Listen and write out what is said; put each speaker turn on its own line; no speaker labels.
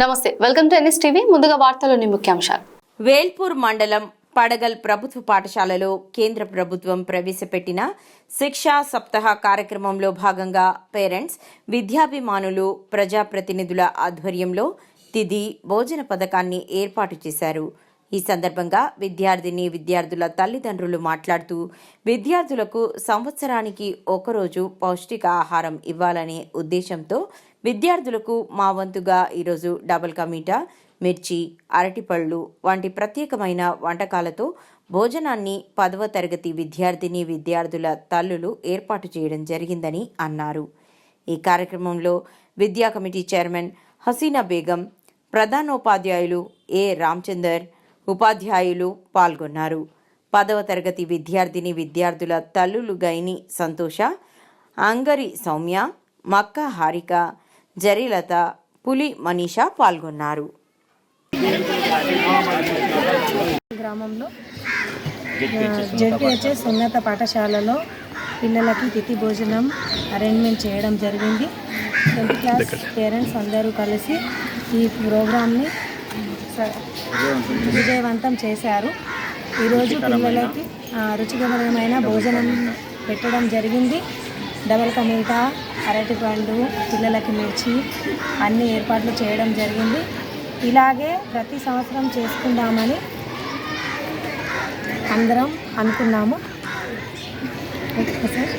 నమస్తే welcome to NS TV. ముందుగా వార్తలోని ముఖ్యాంశాలు.
వేల్పూర్ మండలం పడగల్ ప్రభుత్వ పాఠశాలలో కేంద్ర ప్రభుత్వం ప్రవేశపెట్టిన శిక్షా సప్తాహ కార్యక్రమంలో భాగంగా పేరెంట్స్ విద్యాభిమానులు ప్రజాప్రతినిధుల ఆధ్వర్యంలో తిది భోజన పథకాన్ని ఏర్పాటు చేశారు. ఈ సందర్భంగా విద్యార్థిని విద్యార్థుల తల్లిదండ్రులు మాట్లాడుతూ విద్యార్థులకు సంవత్సరానికి ఒకరోజు పౌష్టిక ఆహారం ఇవ్వాలనే ఉద్దేశంతో విద్యార్థులకు మా వంతుగా ఈరోజు డబల్ కమీటా మిర్చి అరటిపళ్ళు వంటి ప్రత్యేకమైన వంటకాలతో భోజనాన్ని పదవ తరగతి విద్యార్థిని విద్యార్థుల తల్లులు ఏర్పాటు చేయడం జరిగిందని అన్నారు. ఈ కార్యక్రమంలో విద్యా కమిటీ చైర్మన్ హసీనా బేగం ప్రధానోపాధ్యాయులు ఏ రామచందర్ ఉపాధ్యాయులు పాల్గొన్నారు. పదవ తరగతి విద్యార్థిని విద్యార్థుల తల్లులు గైని సంతోష అంగరి సౌమ్య మక్క హారిక జరిలత పులి మనీషా పాల్గొన్నారు.
గ్రామంలో జెడ్పిహెచ్ఎస్ ఉన్నత పాఠశాలలో పిల్లలకి తిథి భోజనం అరేంజ్మెంట్ చేయడం జరిగింది. టెన్త్ క్లాస్ పేరెంట్స్ అందరూ కలిసి ఈ ప్రోగ్రామ్ని విజయవంతం చేశారు. ఈరోజు పిల్లలకి రుచికరమైన భోజనం పెట్టడం జరిగింది. డబల్ కమీటా అరటిపండు పిల్లలకి మిర్చి అన్ని ఏర్పాట్లు చేయడం జరిగింది. ఇలాగే ప్రతి సంవత్సరం చేసుకుందామని అందరం అనుకున్నాము. Okay sir.